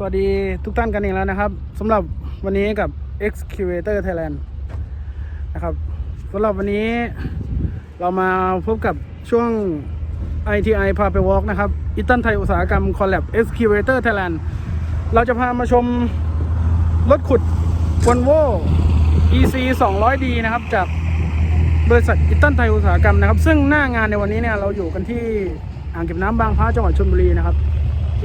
สวัสดีทุกท่านกันอีกแล้วนะครับสำหรับวันนี้กับ Excavator Thailand นะครับสำหรับวันนี้เรามาพบกับช่วง ITI พาไปวอล์กนะครับอิตันไทยอุตสาหกรรม Collab Excavator Thailand เราจะพามาชมรถขุด Volvo EC 200D นะครับ จากบริษัทอิตันไทยอุตสาหกรรมนะครับ ซึ่งหน้างานในวันนี้เนี่ยเราอยู่กันที่อ่างเก็บน้ำบางพระจังหวัดชลบุรีนะครับ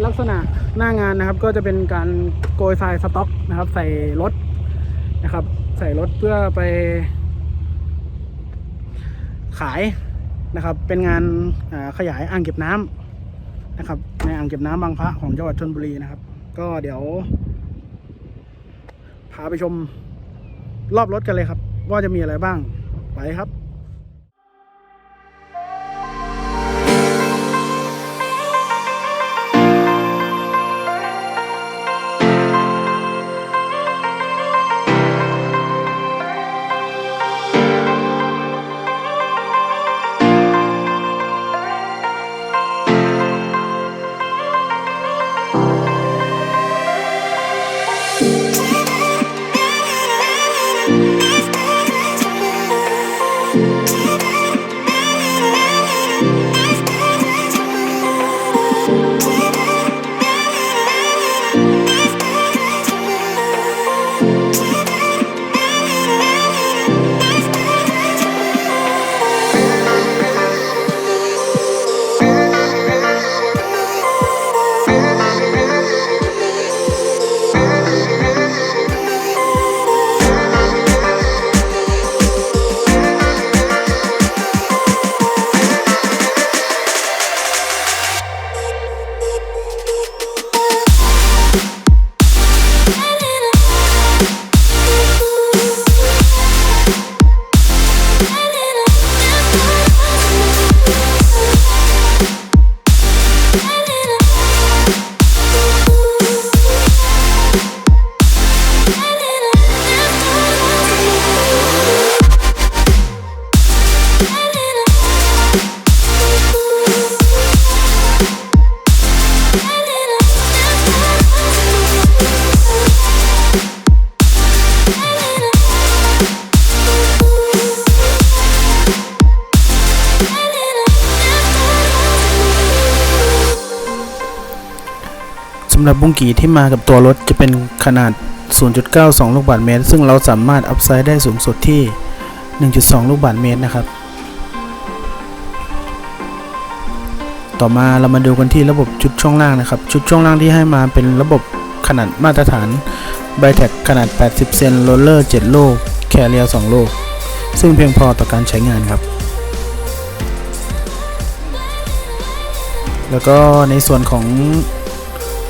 ลักษณะหน้างานนะครับ ก็จะเป็นการโกยทรายสต็อกนะครับ ใส่รถนะครับ ใส่รถเพื่อไป ขายนะครับ เป็นงานขยายอ่างเก็บน้ำนะครับ ในอ่างเก็บน้ำบางพระของจังหวัดชลบุรีนะครับ ก็เดี๋ยว พาไปชมรอบรถกันเลยครับ ว่าจะมีอะไรบ้างไปครับ Música ำหรับบุ้งกีที่มากับตัวรถจะเป็นขนาด 0.92 ลูกบาศก์เมตร ซึ่งเราสามารถอัพไซด์ได้สูงสุดที่ 1.2 ลูกบาศก์เมตรนะครับ ต่อมาเรามาดูกันที่ระบบชุดช่วงล่างนะครับ ชุดช่วงล่างที่ให้มาเป็นระบบขนาดมาตรฐานไบแท็กขนาด 80 เซนโรลเลอร์ 7 โลก แคเรีย2ลูกซึ่งเพียงพอต่อการใช้งานครับ แล้วก็ในส่วนของ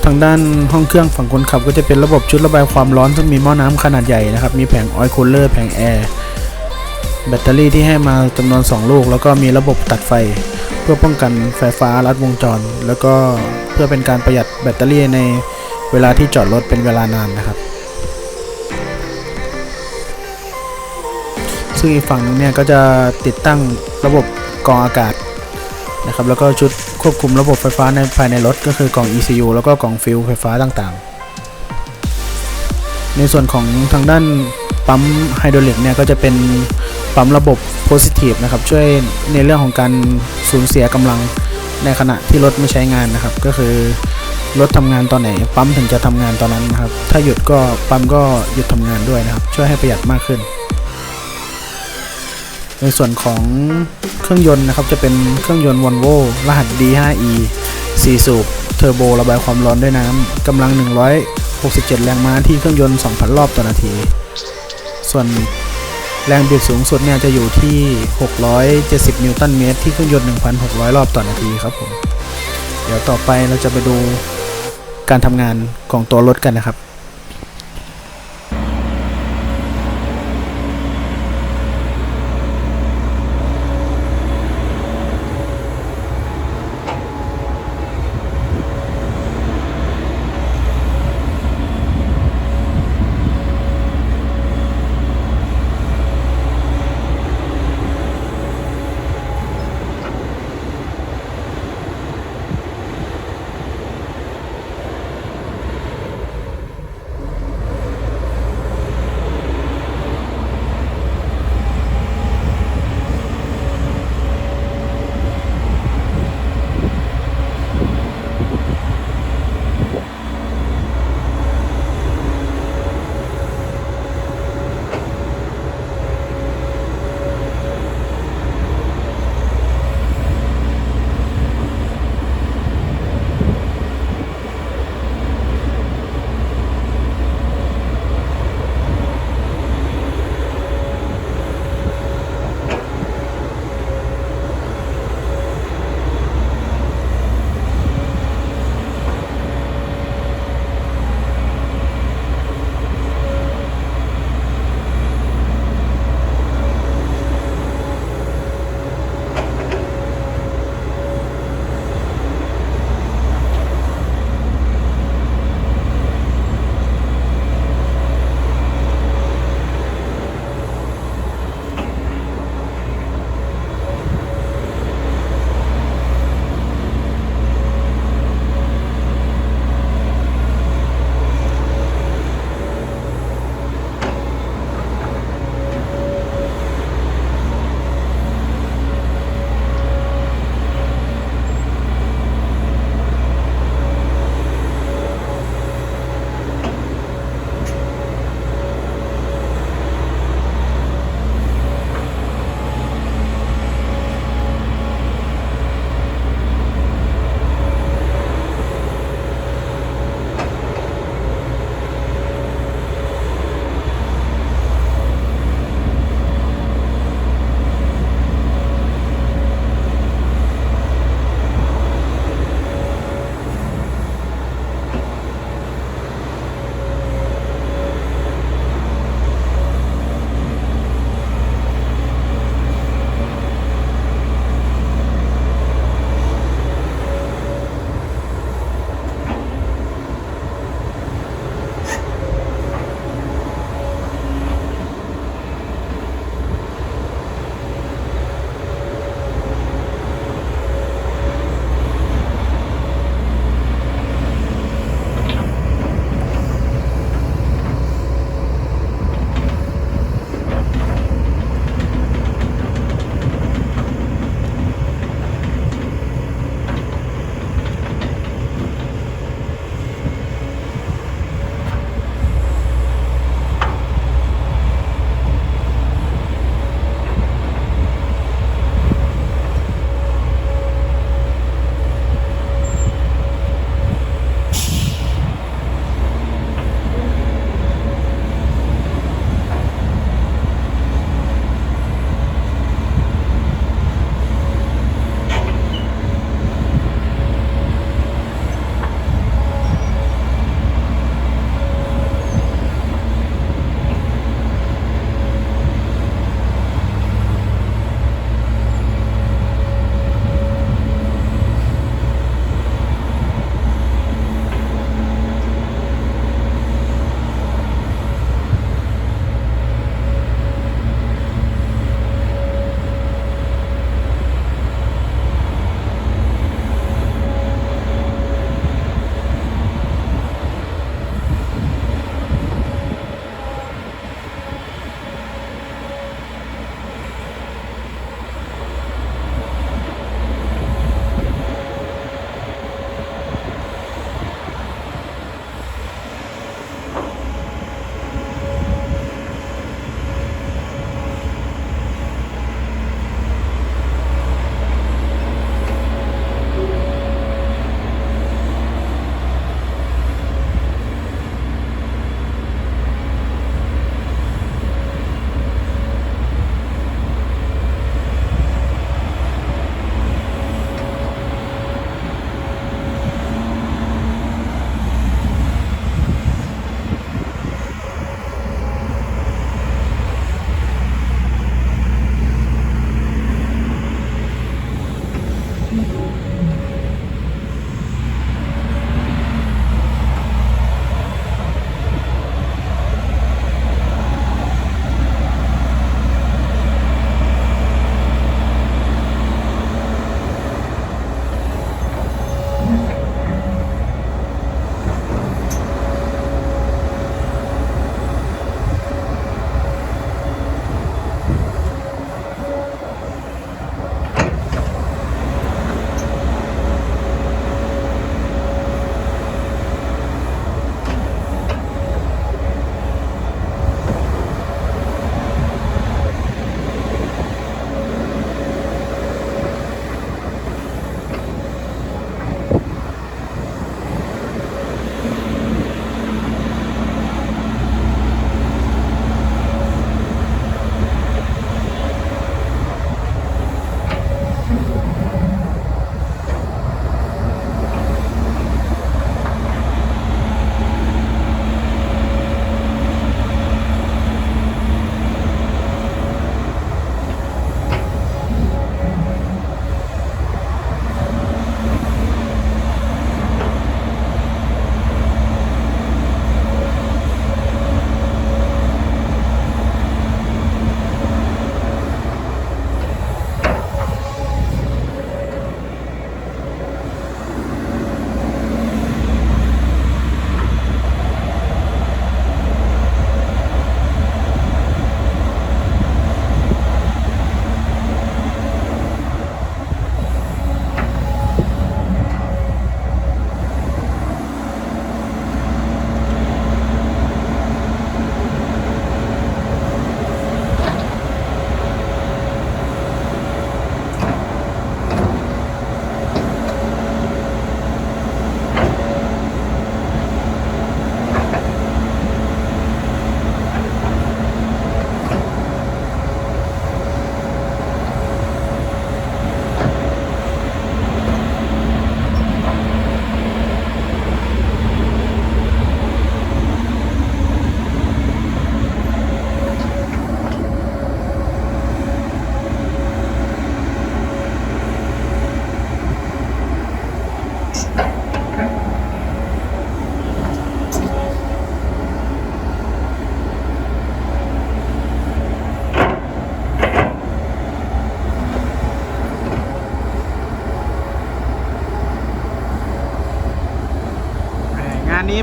ทางด้านห้องเครื่องฝั่งคนขับก็จะเป็นระบบชุดระบายความร้อนซึ่งมีหม้อน้ำขนาดใหญ่นะครับ มีแผงออยล์คูลเลอร์แผงแอร์แบตเตอรี่ที่ให้มาจำนวน 2 ลูก แล้วก็มีระบบตัดไฟ เพื่อป้องกันไฟฟ้าลัดวงจร แล้วก็เพื่อเป็นการประหยัดแบตเตอรี่ในเวลาที่จอดรถเป็นเวลานานนะครับ ซึ่งอีกฝั่งนึงเนี่ยก็จะติดตั้งระบบกรองอากาศ นะครับแล้วก็ชุดควบคุมระบบไฟฟ้าในภายในรถก็คือกล่อง ECU แล้วก็กล่องฟิลไฟฟ้าต่างๆ ในส่วนของทางด้านปั๊มไฮดรอลิกเนี่ยก็จะเป็นปั๊มระบบ Positive นะครับช่วยในเรื่องของการสูญเสียกำลังในขณะที่รถไม่ใช้งานนะครับ ก็คือรถทำงานตอนไหน ปั๊มถึงจะทำงานตอนนั้นนะครับ ถ้าหยุดก็ปั๊มก็หยุดทำงานด้วยนะครับ ช่วยให้ประหยัดมากขึ้น ในส่วนของเครื่องยนต์นะครับจะเป็นเครื่องยนต์ Volvo รหัส D5E 4 สูบเทอร์โบระบายความร้อนด้วยน้ำกำลัง 167 แรงม้าที่เครื่องยนต์ 2,000 รอบต่อนาที ส่วนแรงบิดสูงสุดเนี่ยจะอยู่ที่ 670 นิวตันเมตรที่เครื่องยนต์ 1,600 รอบต่อนาทีครับผมเดี๋ยวต่อไปเราจะไปดูการทำงานของตัวรถกันนะครับ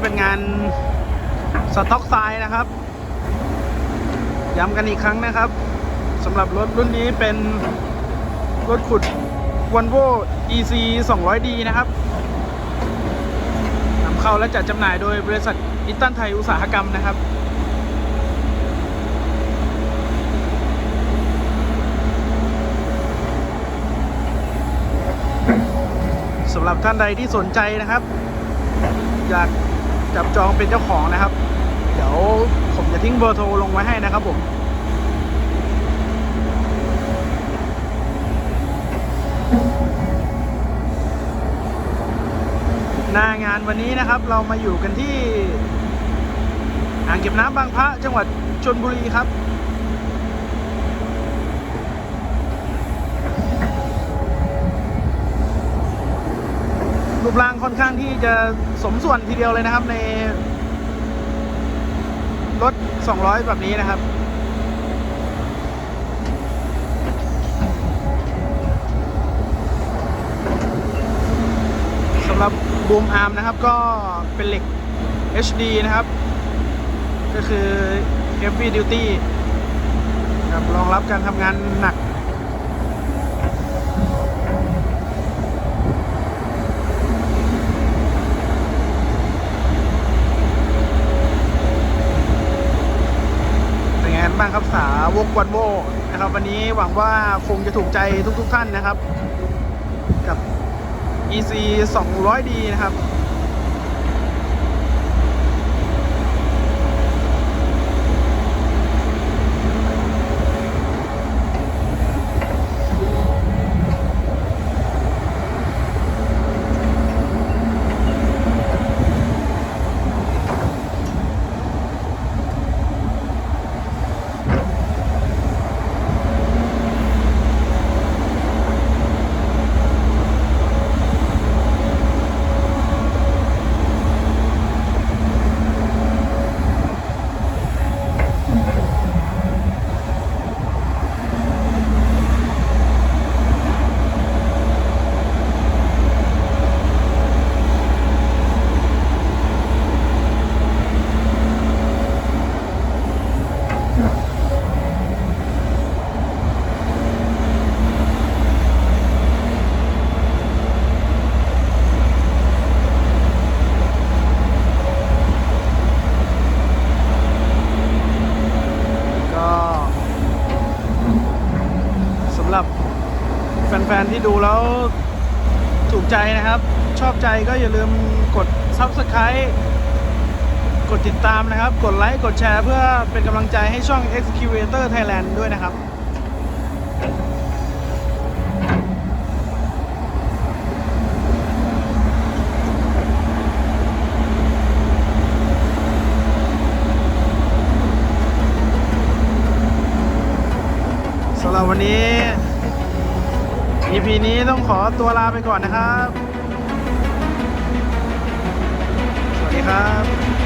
เป็นงานสต็อกทรายนะครับ ย้ำกันอีกครั้งนะครับสำหรับรถรุ่นนี้เป็นรถขุด Volvo EC 200D นะครับนำเข้าและจัดจำหน่ายโดยบริษัทอิตันไทยอุตสาหกรรมนะครับสำหรับท่านใดที่สนใจนะครับ อยาก จับจองเป็นเจ้าของนะครับ เดี๋ยวผมจะทิ้งเบอร์โทรลงไว้ให้นะครับผมหน้างานวันนี้นะครับเรามาอยู่กันที่อ่างเก็บน้ำบางพระจังหวัดชนบุรีครับ รูปร่างค่อนข้างที่จะสมส่วนทีเดียวเลยนะครับ ในรถ 200 แบบนี้นะครับ สำหรับบูมอาร์มนะครับก็เป็นเหล็ก HD นะครับ ก็คือ Heavy Duty ครับรองรับการทำงานหนัก เป็นไงบ้างครับ วกวันโวนะครับ วันนี้หวังว่าคงจะถูกใจทุกๆทท่านนะครับ กับ EC 200D นะครับ ดูแล้วถูกใจนะครับ ชอบใจก็อย่าลืมกด Subscribe กดติดตามนะครับ กดไลค์ กดแชร์เพื่อเป็นกำลังใจให้ช่อง Excavator Thailand ด้วยนะครับสำหรับวันนี้ EP นี้ต้องขอตัวลาไปก่อนนะครับ สวัสดีครับ